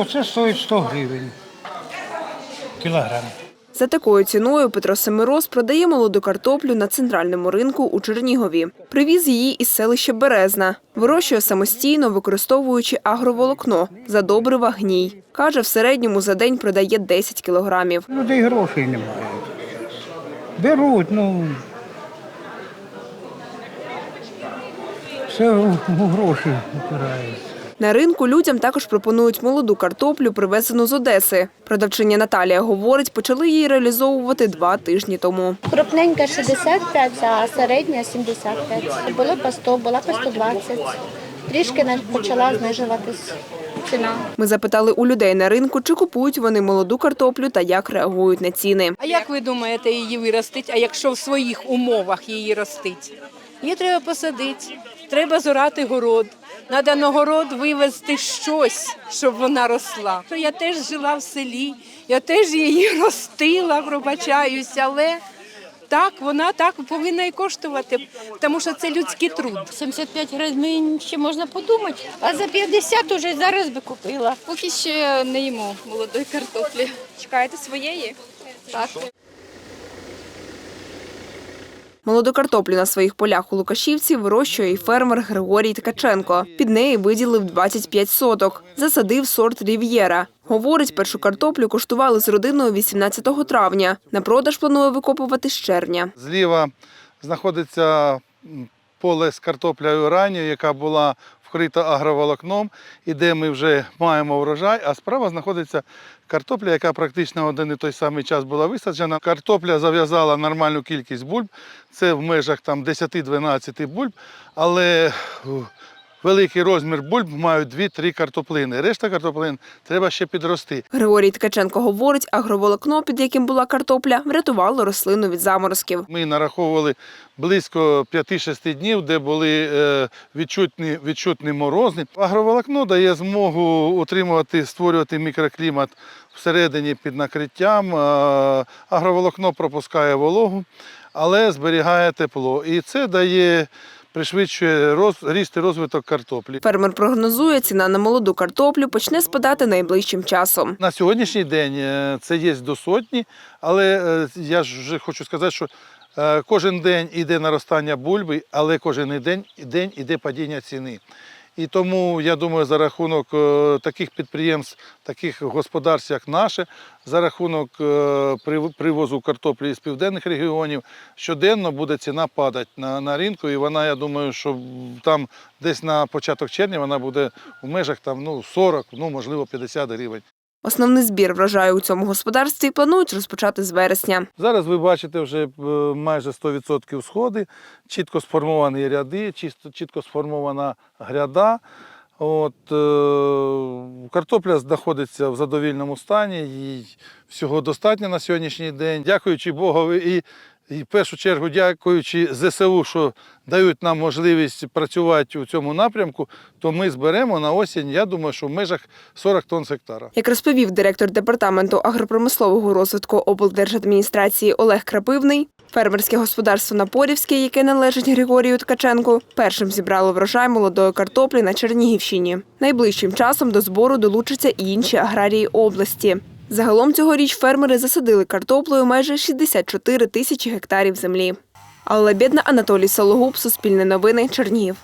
оце стоїть 100 гривень. Кілограм. За такою ціною Петро Семироз продає молоду картоплю на центральному ринку у Чернігові. Привіз її із селища Березна. Вирощує самостійно, використовуючи агроволокно за добрива гній. Каже, в середньому за день продає 10 кілограмів. Людей грошей немає. Беруть, ну. Все у гроші опирається. На ринку людям також пропонують молоду картоплю, привезену з Одеси. Продавчиня Наталія говорить, почали її реалізовувати два тижні тому. Крупненька 65, а середня 75. Було по 100, була по 120. Трішки почала знижуватись ціна. Ми запитали у людей на ринку, чи купують вони молоду картоплю та як реагують на ціни. А як ви думаєте її виростить? А якщо в своїх умовах її ростить? Її треба посадити, треба зорати город. Треба на город вивезти щось, щоб вона росла. То Я теж жила в селі, я теж її ростила, пробачаюся, але так, вона так повинна і коштувати, тому що це людський труд. 75 гривень ще можна подумати, а за 50 уже зараз би купила. Поки ще не їмо молодої картоплі. Чекаєте своєї? Так. Молоду картоплю на своїх полях у Лукашівці вирощує і фермер Григорій Ткаченко. Під неї виділив 25 соток. Засадив сорт Рів'єра. Говорить, першу картоплю коштували з родиною 18 травня. На продаж планує викопувати з червня. Зліва знаходиться поле з картоплею ранньою, яка була вкрита агроволокном, і де ми вже маємо врожай, а справа знаходиться картопля, яка практично один і той самий час була висаджена. Картопля зав'язала нормальну кількість бульб, це в межах там 10-12 бульб, але великий розмір бульб мають 2-3 картоплини. Решта картоплин треба ще підрости. Григорій Ткаченко говорить, агроволокно, під яким була картопля, врятувало рослину від заморозків. Ми нараховували близько 5-6 днів, де були е, відчутні, відчутні морози. Агроволокно дає змогу утримувати, створювати мікроклімат всередині під накриттям. Агроволокно пропускає вологу, але зберігає тепло. І це дає, пришвидшує роз, ріст і розвиток картоплі. Фермер прогнозує, ціна на молоду картоплю почне спадати найближчим часом. На сьогоднішній день е, це є до сотні, але е, я ж вже хочу сказати, що е, кожен день йде наростання бульби, але кожен день, день йде падіння ціни. І тому я думаю, за рахунок е, таких підприємств, таких господарств, як наше, за рахунок е, привозу картоплі з південних регіонів, щоденно буде ціна падати на, на ринку. І вона, я думаю, що там десь на початок червня вона буде в межах там, ну, 40, ну можливо 50 гривень. Основний збір врожаю у цьому господарстві планують розпочати з вересня. Зараз ви бачите вже е, майже 100% сходи, чітко сформовані ряди, чітко сформована гряда. От, е, картопля знаходиться в задовільному стані, їй всього достатньо на сьогоднішній день. Дякуючи Богові і, і в першу чергу дякуючи ЗСУ, що дають нам можливість працювати у цьому напрямку, то ми зберемо на осінь, я думаю, що в межах 40 тонн з гектара. Як розповів директор департаменту агропромислового розвитку облдержадміністрації Олег Крапивний, фермерське господарство Напорівське, яке належить Григорію Ткаченку, першим зібрало врожай молодої картоплі на Чернігівщині. Найближчим часом до збору долучаться і інші аграрії області. Загалом цьогоріч фермери засадили картоплею майже 64 тисячі гектарів землі. Алла Бєдна, Анатолій Сологуб, Суспільне новини, Чернігів.